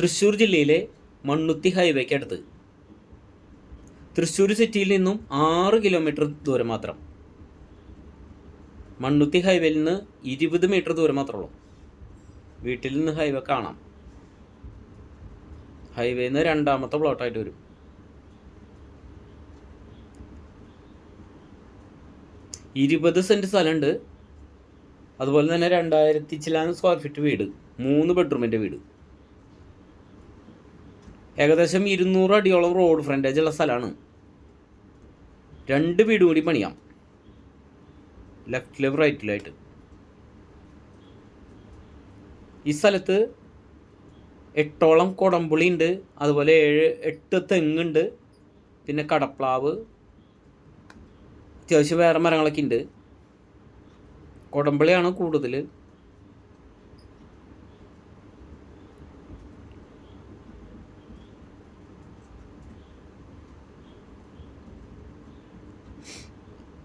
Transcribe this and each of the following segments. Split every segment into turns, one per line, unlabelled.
തൃശ്ശൂർ ജില്ലയിലെ മണ്ണുത്തി ഹൈവേക്ക് അടുത്ത് തൃശ്ശൂർ സിറ്റിയിൽ നിന്നും ആറ് കിലോമീറ്റർ ദൂരം മാത്രം. മണ്ണുത്തി ഹൈവേയിൽ നിന്ന് ഇരുപത് മീറ്റർ ദൂരം മാത്രമേ ഉള്ളൂ. വീട്ടിൽ നിന്ന് ഹൈവേ കാണാം. ഹൈവേയിൽ നിന്ന് രണ്ടാമത്തെ പ്ലോട്ടായിട്ട് വരും. ഇരുപത് സെന്റ് സ്ഥലമുണ്ട്. അതുപോലെ തന്നെ രണ്ടായിരത്തി ചില സ്ക്വയർ ഫീറ്റ് വീട്. മൂന്ന് ബെഡ്റൂമിന്റെ വീട്. ഏകദേശം ഇരുന്നൂറ് അടിയോളം റോഡ് ഫ്രണ്ടേജ് ഉള്ള സ്ഥലമാണ് രണ്ട് വീട് കൂടി പണിയാം. ലെഫ്റ്റിലും റൈറ്റിലായിട്ട് ഈ സ്ഥലത്ത് എട്ടോളം കുടംപുളി ഉണ്ട്. അതുപോലെ ഏഴ് എട്ട് തെങ്ങുണ്ട്. പിന്നെ കടപ്ലാവ്. അത്യാവശ്യം വേറെ മരങ്ങളൊക്കെ ഉണ്ട്. കുടംപുളിയാണ് കൂടുതൽ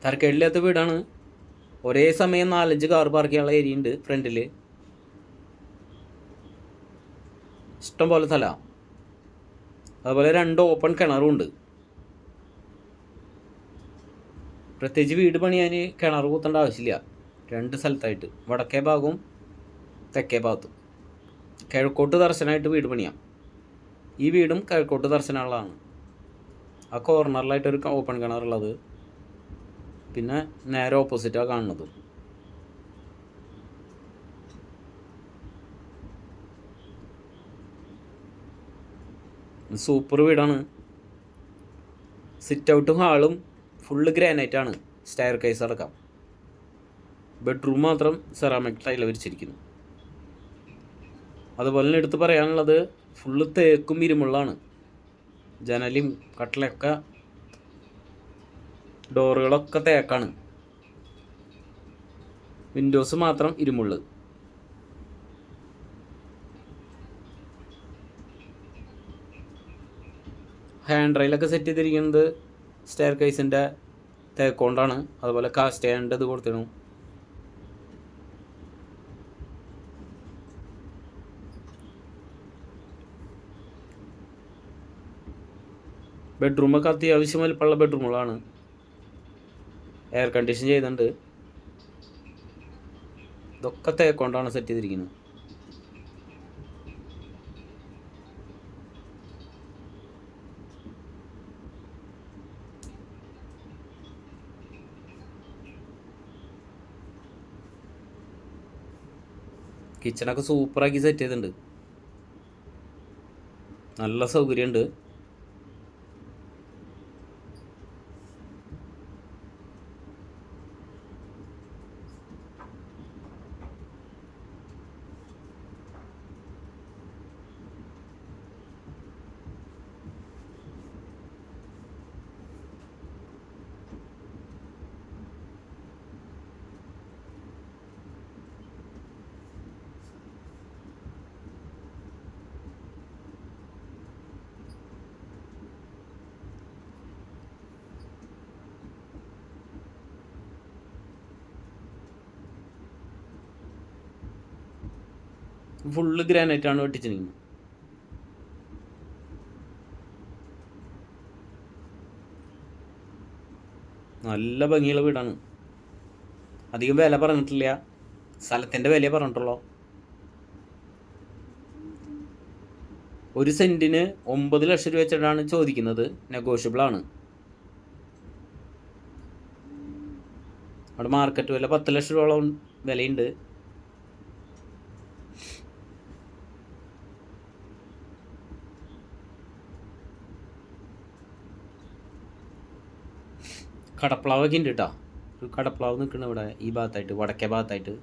തരക്കേടില്ലാത്ത വീടാണ്. ഒരേ സമയം നാലഞ്ച് കാർ പാർക്ക് ചെയ്യാനുള്ള ഏരിയ ഉണ്ട് ഫ്രണ്ടിൽ ഇഷ്ടം പോലെ സ്ഥല. അതുപോലെ രണ്ട് ഓപ്പൺ കിണറും ഉണ്ട്. പ്രത്യേകിച്ച് വീട് പണിയാൻ കിണർ കൂത്തേണ്ട ആവശ്യമില്ല. രണ്ട് സ്ഥലത്തായിട്ട്. വടക്കേ ഭാഗവും തെക്കേ ഭാഗത്തും. കിഴക്കോട്ട് ദർശനമായിട്ട് വീട് പണിയാം. ഈ വീടും കിഴക്കോട്ട് ദർശനമുള്ളതാണ് ആ കോർണറിലായിട്ടൊരു ഓപ്പൺ കിണറുള്ളത്. പിന്നെ നേരെ ഓപ്പോസിറ്റാണ് കാണുന്നത്. സൂപ്പർ വീടാണ്. സിറ്റ് ഔട്ടും ഹാളും ഫുള്ള് ഗ്രാനൈറ്റ് ആണ്. സ്റ്റയർ കേസ് അടക്കം. ബെഡ്റൂം മാത്രം സെറാമിക് ടൈൽ വിരിച്ചിരിക്കുന്നു. അതുപോലെ തന്നെ എടുത്ത് പറയാനുള്ളത് ഫുള്ള് തേക്കും ഇരുമുള്ളാണ്. ജനലും കട്ടിലൊക്കെ ഡോറുകളൊക്കെ തേക്കാണ്. വിൻഡോസ് മാത്രം ഇരുമുള്ള്. ഹാൻഡ് റെയിലൊക്കെ സെറ്റ് ചെയ്തിരിക്കുന്നത് സ്റ്റെയർ കേസിന്റെ തേക്കൊണ്ടാണ്. അതുപോലെ കാസ്റ്റ് ഹാൻഡ് ഇത് കൊടുത്തിരുന്നു. ബെഡ്റൂമൊക്കെ അത്യാവശ്യം വലിപ്പമുള്ള ബെഡ്റൂമുകളാണ് എയർ കണ്ടീഷൻ ചെയ്യുന്നുണ്ട് ഇതൊക്കെ തേക്കൊണ്ടാണ് സെറ്റ് ചെയ്തിരിക്കുന്നത്. കിച്ചണൊക്കെ സൂപ്പറാക്കി സെറ്റ് ചെയ്തിട്ടുണ്ട്. നല്ല സൗകര്യമുണ്ട്. ഫുള്ള് ഗ്രാനൈറ്റ് ആണ് വെട്ടിച്ചിരിക്കുന്നത്. നല്ല ഭംഗിയുള്ള വീടാണ്. അധികം വില പറഞ്ഞിട്ടില്ല. സ്ഥലത്തിന്റെ വില പറഞ്ഞിട്ടുള്ളൂ. ഒരു സെന്റിന് ഒമ്പത് ലക്ഷം രൂപ വെച്ചിട്ടാണ് ചോദിക്കുന്നത്. നെഗോഷ്യബിൾ ആണ്. അവിടെ മാർക്കറ്റ് വില പത്ത് ലക്ഷം രൂപയോളം വിലയുണ്ട്. കടപ്ലാവൊക്കെ ഉണ്ട് കേട്ടോ ഒരു കടപ്ലാവ് നിൽക്കുന്ന ഇവിടെ ഈ ഭാഗത്തായിട്ട് വടക്കേ ഭാഗത്തായിട്ട്